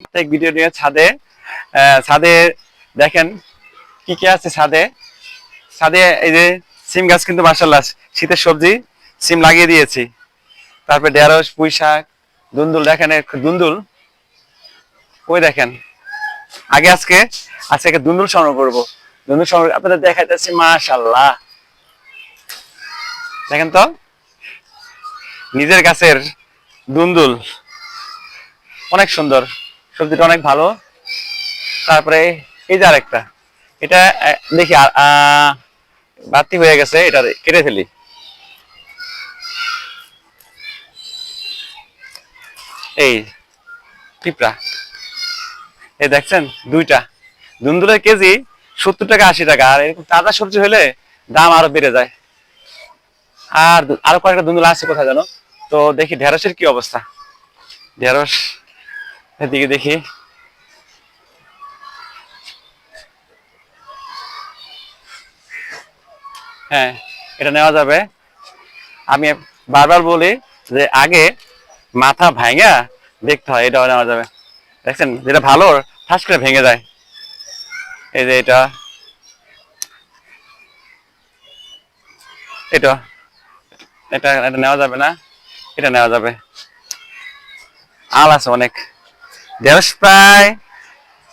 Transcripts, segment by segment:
প্রত্যেক ভিডিও নিয়ে ছাদে ছাদে দেখেন কি কি আছে ছাদে। ছাদে এই যে সিম গাছ কিন্তু মার্শাল্লাহ শীতের সবজি সিম লাগিয়ে দিয়েছি। তারপরে ঢেঁড়স, পুঁই শাক, দুন্দুল দেখেন দুন্দুল। ওই দেখেন। আগে আজকে আজকে দুন্দুল সংগ্রহ করব। দুন্দুল সংগ্রহ আপনাদের দেখাইতেছি মাশাল্লাহ দেখেন তো? নিজের গাছের দুন্দুল। অনেক সুন্দর। সবজিটা অনেক ভালো। তারপরে এই যে আরেকটা, এটা দেখি বাতি হয়ে গেছে, এটা কেটে ফেলি। এই পিঁপড়া এই দেখছেন, দুইটা। দুন্দুলের কেজি সত্তর টাকা, আশি টাকা, আর এরকম তাজা সবজি হলে দাম আরও বেড়ে যায়। আর আরও কয়েকটা দুন্দুল আছে, কোথায় জানো? তো দেখি, ঢেঁড়সের কি অবস্থা? ঢেঁড়স এদিকে দেখি। হ্যাঁ এটা নেওয়া যাবে। আমি বারবার বলি যে আগে মাথা ভাঙা দেখতে হয়, এটাও নেওয়া যাবে। দেখছেন? যেটা ভালো, ঠাস করে ভেঙে যায়। এই যে এটা। এটা এটা এটা নেওয়া যাবে না, এটা নেওয়া যাবে। আল আছে অনেক। ঢেঁড়স প্রায়,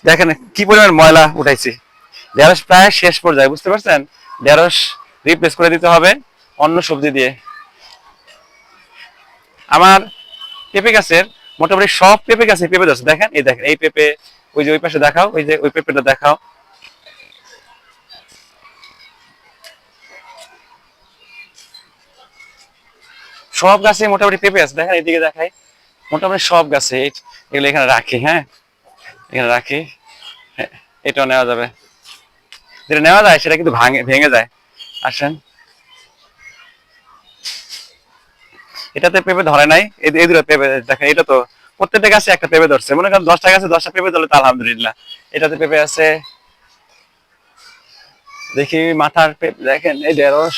দেখেন কি পরিমাণ ময়লা উঠাইছি। ঢেঁড়স প্রায় শেষ পর্যায়ে, বুঝতে পারছেন? ঢেঁড়স রিপ্লেস করে দিতে হবে অন্য সবজি দিয়ে। আমার পেঁপে গাছের মোটামুটি সব পেঁপে গাছে পেঁপে ধরছে। দেখেন, এই দেখেন, এই পেঁপে, ওই যে ওই পাশে দেখাও, ওই যে ওই পেঁপেটা দেখাও। সব গাছে মোটামুটি পেঁপে আছে। দেখেন, এইদিকে দেখাই। মোটামুটি সব গাছে এগুলো এখানে রাখি হ্যাঁ? এখানে রাখি। হ্যাঁ, এটাও নেওয়া যাবে। যেটা নেওয়া যায় সেটা কিন্তু ভাঙে ভেঙে যায়। আসেন। এটাতে পেঁপে ধরে নাই। এই দুটো পেঁপে দেখেন এটা তো প্রত্যেকটা গাছে একটা পেঁপে ধরছে। মনে করেন দশটা গাছে দশটা পেঁপে ধরলে তো আলহামদুলিল্লাহ। এটাতে পেঁপে আছে। দেখি মাথার পেঁপে দেখেন এই ঢেঁড়স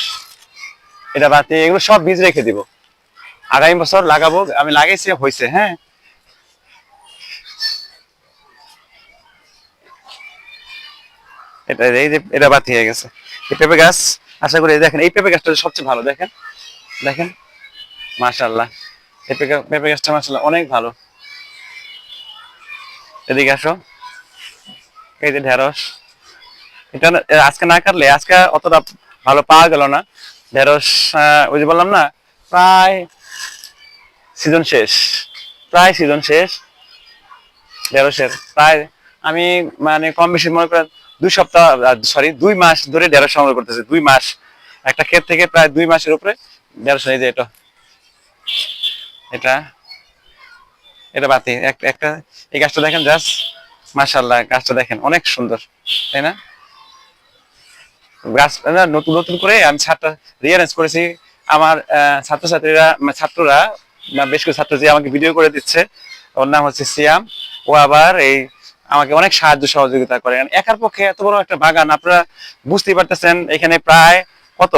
এটা বাতি এগুলো সব বীজ রেখে দিব। আগামী বছর লাগাবো, আমি লাগাইছি হয়েছে হ্যাঁ। এটা, এই যে, এটা বাতি হয়ে গেছে। এই পেঁপে গাছ, আশা করি দেখেন, এই পেঁপে গাছটা সবচেয়ে ভালো, দেখেন। দেখেন মাশাল্লাহ এই পেঁপে- গাছটা মাশাল্লাহ অনেক ভালো। এদিকে আসো। এই যে ঢেঁড়স। এটা আজকে না কাটলে, আজকে অতটা ভালো পাওয়া গেল না। ঢেঁড়স ওই যে বললাম না, প্রায় সিজন শেষ। প্রায় সিজন শেষ। ঢেঁড়সের প্রায় আমি মানে কম বেশি মনে করেন দুই সপ্তাহ সরি দুই মাস ধরে ঢেঁড়স সংগ্রহ করতেছি, দুই মাস। একটা ক্ষেত থেকে প্রায় দুই মাসের উপরে ঢেঁড়স এই যে এটা। এটা। এটা বাতি। এক- একটা এই গাছটা দেখেন জাস্ট মাশাল্লাহ গাছটা দেখেন, অনেক সুন্দর, তাই না? গাছ নতুন নতুন করে আমি ছাদটা রিয়ারেঞ্জ করেছি। আমার ছাত্রছাত্রীরা, ছাত্ররা বেশ কিছু ছাত্র যে আমাকে ভিডিও করে দিচ্ছে। ওর নাম হচ্ছে সিয়াম। ও আবার এই আমাকে অনেক সাহায্য সহযোগিতা করে। একার পক্ষে এত বড় একটা বাগান, আপনারা বুঝতেই পারতেছেন, এখানে প্রায় কত?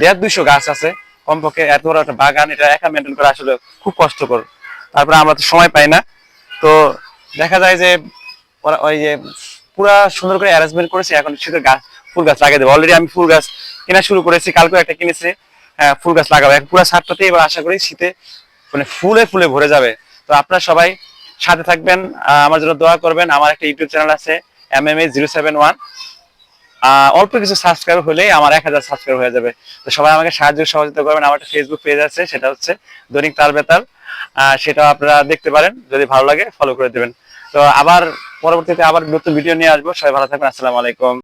দেড় দুইশো গাছ আছে। কমপক্ষে এত বড় একটা বাগান, এটা একা মেনটেন করা আসলে খুব কষ্টকর। তারপরে আমরা তো সময় পাই না। তো দেখা যায় যে ওরা ওই যে পুরা সুন্দর করে অ্যারেঞ্জমেন্ট করেছে, এখন শীতের গাছ, ফুল গাছ লাগিয়ে দেবো। অলরেডি আমি ফুল গাছ কেনা শুরু করেছি কালকে একটা কিনেছি। ফুল গাছ লাগাবো। এখন পুরো ছাদটাতে এবার আশা করি শীতে মানে ফুলে ফুলে ভরে যাবে। তো আপনারা সবাই সাথে থাকবেন আমার জন্য দোয়া করবেন। আমার একটা ইউটিউব চ্যানেল আছে M M A zero seven one অল্প কিছু সাবস্ক্রাইব হলেই আমার এক হাজার সাবস্ক্রাইব হয়ে যাবে। তো সবাই আমাকে সাহায্য সহযোগিতা করবেন। আমার একটা ফেসবুক পেজ আছে, সেটা হচ্ছে দৈনিক তাল বেতাল। সেটা আপনারা দেখতে পারেন, যদি ভালো লাগে ফলো করে দেবেন। তো আবার পরবর্তীতে আবার নতুন ভিডিও নিয়ে আসব। সবাই ভালো থাকবেন, আসসালামু আলাইকুম।